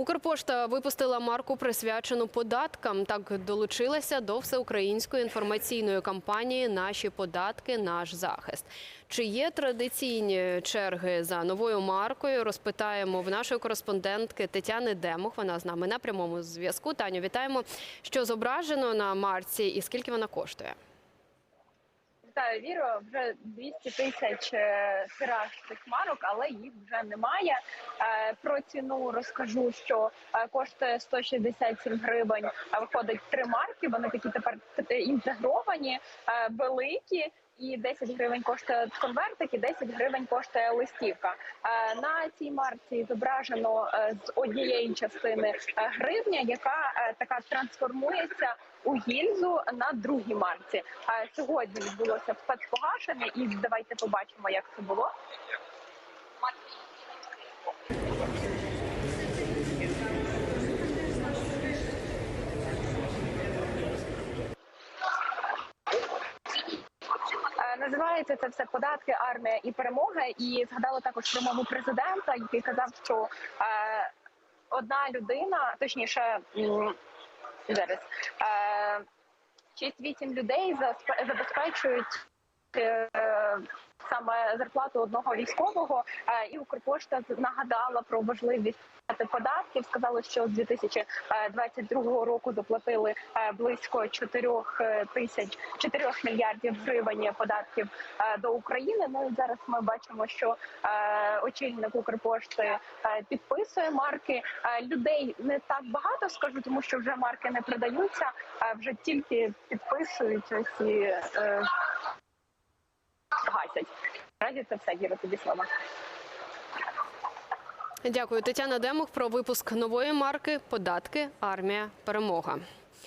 Укрпошта випустила марку присвячену податкам. Так долучилася до всеукраїнської інформаційної кампанії Наші податки, наш захист. Чи є традиційні черги за новою маркою? Розпитаємо в нашої кореспондентки Тетяни Демух. Вона з нами на прямому зв'язку. Таню, вітаємо. Що зображено на марці і скільки вона коштує? Вітаю, Віро. Вже 200 тисяч е, тираж цих марок, але їх вже немає. Е, Про ціну розкажу, що е, коштує 167 гривень. Виходить три марки. Вони такі тепер інтегровані, великі. І 10 гривень коштує конвертик, і 10 гривень коштує листівка. Е, На цій марці зображено е, з однієї частини е, гривня, яка така трансформується у гільзу на другій марці. Сьогодні відбулося спецпогашення, і давайте побачимо, як це було. Е, Називається це все податки, армія і перемога. І згадала також промову президента, який казав, що е, одна людина, точніше, зараз е, 6-8 людей забезпечують саме зарплату одного військового. Е, І Укрпошта нагадала про важливість податків. Сказали, що з 2022 року заплатили е, близько 4 тисяч 4 мільярдів гривень податків е, до України. Ну і зараз ми бачимо, що е, очільник Укрпошти е, підписує марки. Е, Людей не так багато скажу, тому що вже марки не продаються, а вже тільки підписують ось і е, гасять. Наразі це все, Віра, тобі слова. Дякую, Тетяна Демух про випуск нової марки Податки, армія, перемога.